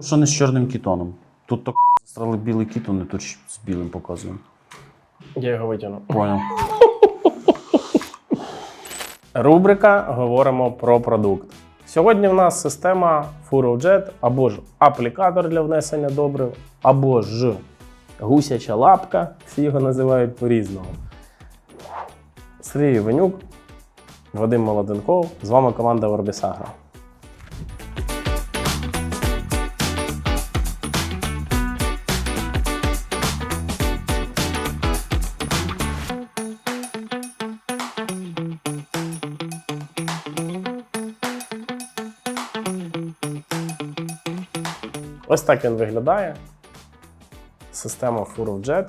Що не з чорним кітоном. Тут так застрали білий кітон, і тут з білим показуємо. Я його витягну. Поняв. Рубрика Говоримо про продукт. Сьогодні в нас система FuroJet або ж аплікатор для внесення добрив, або ж гусяча лапка, всі його називають по-різному. Сергій Венюк, Вадим Молоденков, з вами команда Вербісагра. Ось так він виглядає. Система FuroJet.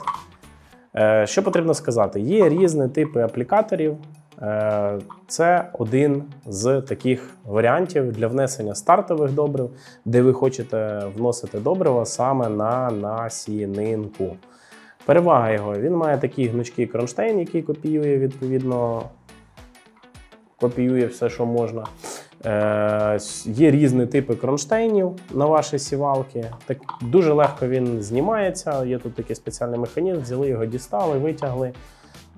Е, Що потрібно сказати? Є різні типи аплікаторів. Е, Це один з таких варіантів для внесення стартових добрив, де ви хочете вносити добрива саме на насінинку. Перевага його: він має такий гнучкий кронштейн, який копіює відповідно копіює все, що можна. Е, є різні типи кронштейнів на ваші сівалки. Так дуже легко він знімається. Є тут такий спеціальний механізм. Взяли його, дістали, витягли.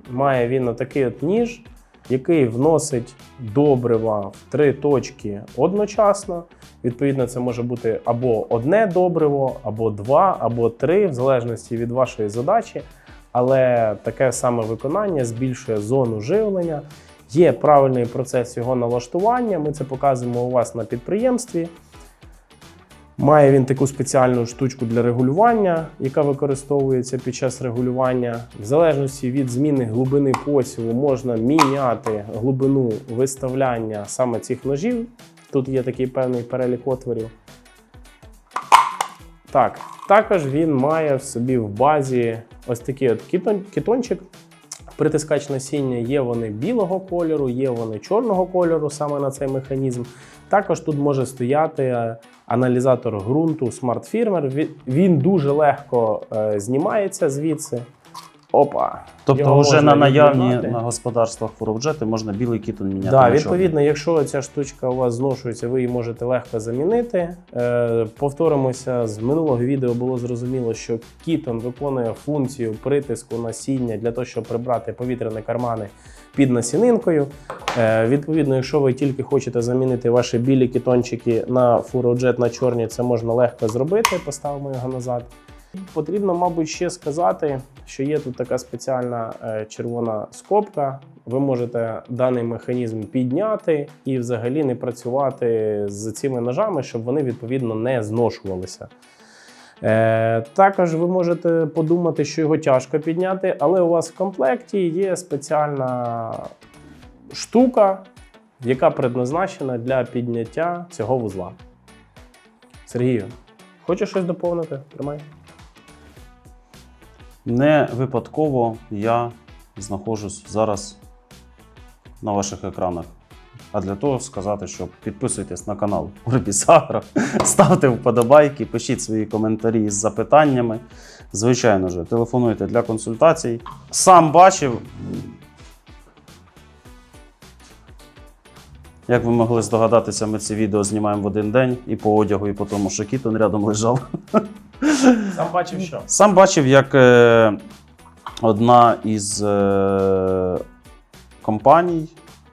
Має він отакий от ніж, який вносить добрива в три точки одночасно. Відповідно, це може бути або одне добриво, або два, або три, в залежності від вашої задачі. Але таке саме виконання збільшує зону живлення. Є правильний процес його налаштування. Ми це показуємо у вас на підприємстві. Має він таку спеціальну штучку для регулювання, яка використовується під час регулювання. В залежності від зміни глибини посіву можна міняти глибину виставляння саме цих ножів. Тут є такий певний перелік отворів. Так, також він має в собі в базі ось такий от кітон, кітончик. Притискач насіння є вони білого кольору, є вони чорного кольору саме на цей механізм. Також тут може стояти е, аналізатор ґрунту. Він- Він дуже легко е, знімається звідси. Опа. Тобто, Його вже на наявні від'єднати. на господарствах фуровджети можна білий кітон міняти. Да, на чорний. відповідно, якщо ця штучка у вас зношується, ви її можете легко замінити. Е, повторимося, з минулого відео було зрозуміло, що Кітон виконує функцію притиску насіння для того, щоб прибрати повітряні кармани під насінинкою. Е, відповідно, якщо ви тільки хочете замінити ваші білі кітончики на фуроджет на чорні, це можна легко зробити. Поставимо його назад. Потрібно, мабуть, ще сказати, що є тут така спеціальна е, червона скобка. Ви можете даний механізм підняти і взагалі не працювати з цими ножами, щоб вони відповідно не зношувалися. Е, також ви можете подумати, що його тяжко підняти, але у вас в комплекті є спеціальна штука, яка предназначена для підняття цього вузла. Сергію, хочеш щось доповнити? Тримай. Не випадково я знаходжусь зараз на ваших екранах. А для того сказати, що підписуйтесь на канал Урбісагро, ставте вподобайки, пишіть свої коментарі з запитаннями. Звичайно ж, телефонуйте для консультацій. Сам бачив. Як ви могли здогадатися, ми ці відео знімаємо в один день і по одягу, і по тому, що кітон рядом лежав. Сам бачив, що. Сам бачив, як е, одна із е, компаній,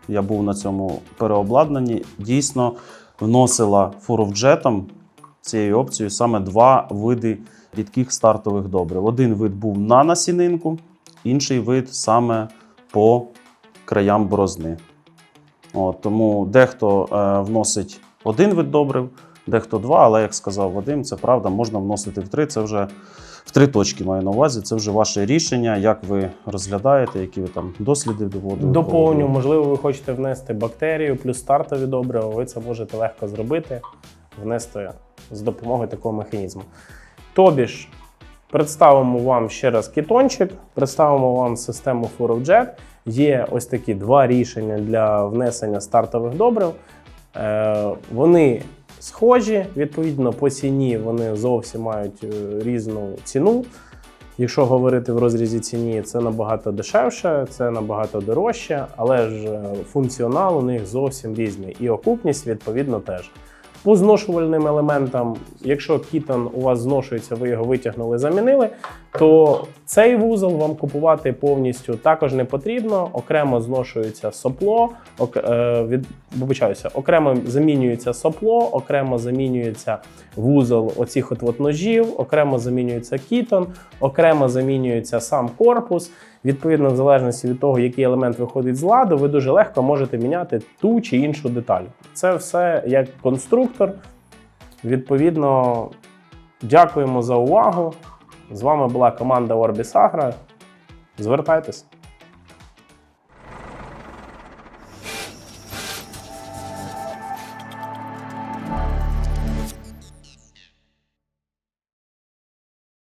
я був на цьому переобладнанні, дійсно вносила фуровджетом цією опцією саме два види рідких стартових добрив. Один вид був на насінинку, інший вид саме по краям борозни. От, тому дехто е, вносить один вид добрив, дехто два, але як сказав Вадим, це правда, можна вносити в три. Це вже в три точки маю на увазі. Це вже ваше рішення, як ви розглядаєте, які ви там досліди доводили. Доповню, можливо, ви хочете внести бактерію плюс стартові добрива, ви це можете легко зробити, внести з допомогою такого механізму. Тобі ж, представимо вам ще раз кітончик, представимо вам систему FuroJet. Є ось такі два рішення для внесення стартових добрив. Е, Вони схожі, відповідно, по ціні вони зовсім мають е, різну ціну. Якщо говорити в розрізі ціні, це набагато дешевше, це набагато дорожче, але ж е, функціонал у них зовсім різний. І окупність, відповідно, теж. По зношувальним елементам, якщо кітон у вас зношується, ви його витягнули, замінили, то цей вузол вам купувати повністю також не потрібно. Окремо зношується сопло, ок, е, від, вибачаюся, окремо замінюється сопло, окремо замінюється вузол оцих от, от ножів, окремо замінюється кітон, окремо замінюється сам корпус. Відповідно, в залежності від того, який елемент виходить з ладу, ви дуже легко можете міняти ту чи іншу деталь. Це все як конструктор. Відповідно, дякуємо за увагу. З вами була команда Orbis Agro. Звертайтеся.